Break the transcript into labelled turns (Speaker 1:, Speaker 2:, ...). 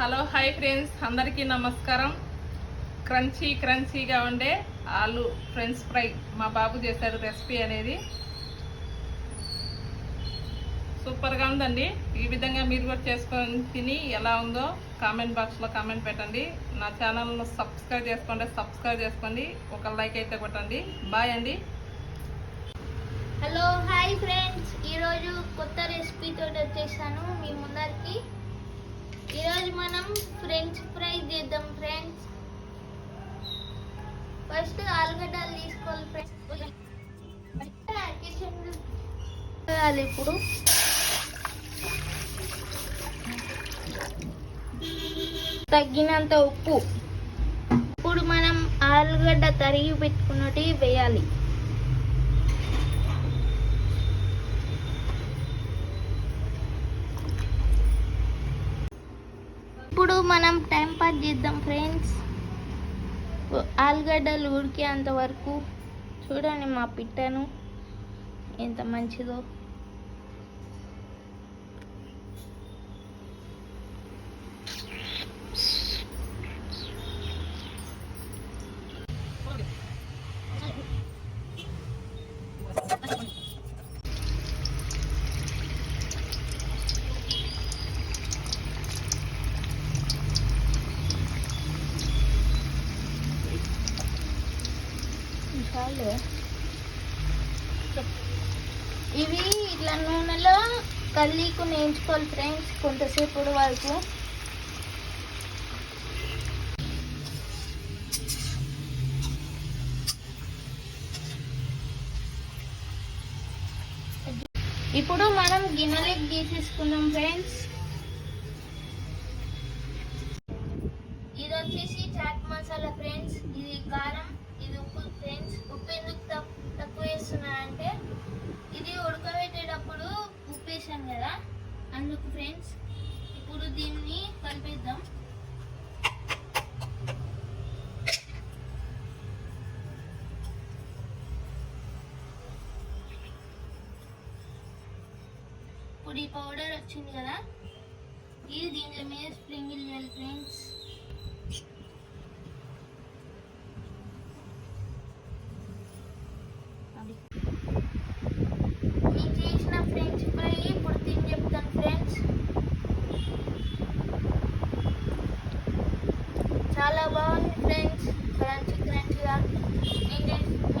Speaker 1: Hello hi friends. అందరికీ నమస్కారం. Crunchy క్రంచీగా ఉండే ఆలు ఫ్రెంచ్ ఫ్రై మా బాబు చేశాడు రెసిపీ అనేది. సూపర్గా ఉందండి. ఈ విధంగా మీరు కూడా చేసుకొని తిని ఎలా ఉందో కామెంట్ బాక్స్లో కామెంట్ పెట్టండి. నా ఛానల్ను సబ్స్క్రైబ్ చేసుకోండి సబ్స్క్రైబ్ చేసుకోండి. ఒక లైక్ అయితే కొట్టండి. బాయ్ అండి.
Speaker 2: మనం ఫ్రెంచ్ ఫ్రై చేద్దాం ఫ్రెండ్స్. ఫస్ట్ ఆలుగడ్డలు తీసుకోవాలి ఫ్రెండ్స్. వేయాలి ఇప్పుడు. తగినంత ఉప్పు. ఇప్పుడు మనం ఆలుగడ్డ తరిగి పెట్టుకున్నట్టు వేయాలి. ఇప్పుడు మనం టైం పాస్ చేద్దాం ఫ్రెండ్స్ ఆలుగడ్డలు ఉడికేంత వరకు చూడండి మా పిట్టను. ఎంత మంచిదో. ఇవి ఇట్లా నూనెలో కల్లీకు నేయించుకోవాలి ఫ్రెండ్స్ కొంతసేపు వరకు. ఇప్పుడు మనం గిన్నెలకి గీసేసుకుందాం ఫ్రెండ్స్ ఇది వచ్చేసి చాట్ మసాలా ఫ్రెండ్స్ ఇది కారం ఇది ఉప్పు ఫ్రెండ్స్ ఉప్పు ఎందుకు తక్- తక్కువ వేస్తున్నా అంటే ఇది ఉడకబెట్టేటప్పుడు ఉప్పు వేసాను కదా అందుకు ఫ్రెండ్స్ ఇప్పుడు దీన్ని కలిపేద్దాం. ఇప్పుడు ఈ పౌడర్ వచ్చింది కదా ఇది దీని మీద స్ప్రింగిల్ చేయాలి friends. Hello, friends. Crunchy, crunchy, yeah. In